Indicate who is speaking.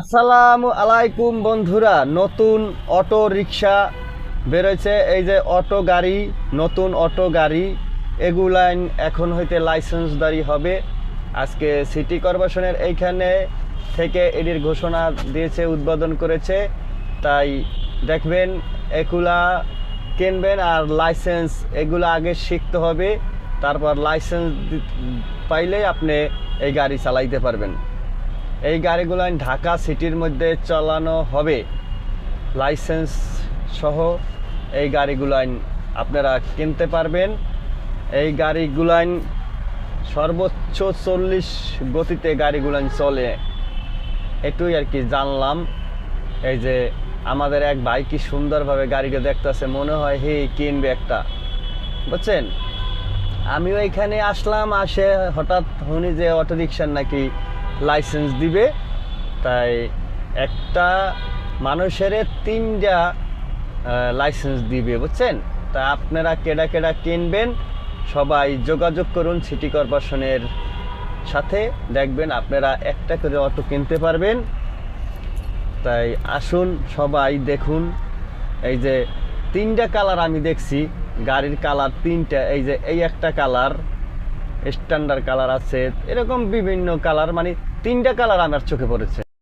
Speaker 1: আসসালামু আলাইকুম বন্ধুরা, নতুন অটো রিক্সা বেরোয়ছে এই যে অটো গাড়ি, নতুন অটো গাড়ি, এগুলাইন এখন হইতে লাইসেন্সদারি হবে। আজকে সিটি কর্পোরেশনের এইখানে থেকে এটির ঘোষণা দিয়েছে, উদ্বোধন করেছে। তাই দেখবেন, এগুলা কিনবেন আর লাইসেন্স এগুলো আগে শিখতে হবে। তারপর লাইসেন্স পাইলে আপনি এই গাড়ি চালাইতে পারবেন। এই গাড়িগুলো ঢাকা সিটির মধ্যে চালানো হবে। লাইসেন্স সহ এই গাড়িগুলো আপনারা কিনতে পারবেন। এই গাড়িগুলান সর্বোচ্চ চল্লিশ গতিতে গাড়িগুলান চলে। এটুই আর কি জানলাম। এই যে আমাদের এক ভাই কি সুন্দরভাবে গাড়িটা দেখতেছে, মনে হয় হে কিনবে একটা। বুঝছেন? আমিও এখানে আসলাম, আসে হঠাৎ শুনি যে অটো রিক্সার নাকি লাইসেন্স দিবে। তাই একটা মানুষের তিনটা লাইসেন্স দিবে, বুঝছেন? তা আপনারা কেডা কেডা কিনবেন, সবাই যোগাযোগ করুন সিটি কর্পোরেশনের সাথে। দেখবেন আপনারা একটা করে অটো কিনতে পারবেন। তাই আসুন, সবাই দেখুন। এই যে তিনটা কালার আমি দেখছি, গাড়ির কালার তিনটা, এই যে এই একটা কালার স্ট্যান্ডার্ড কালার আছে এরকম বিভিন্ন কালার মানে তিনটা কালার আমার চোখে পড়েছে।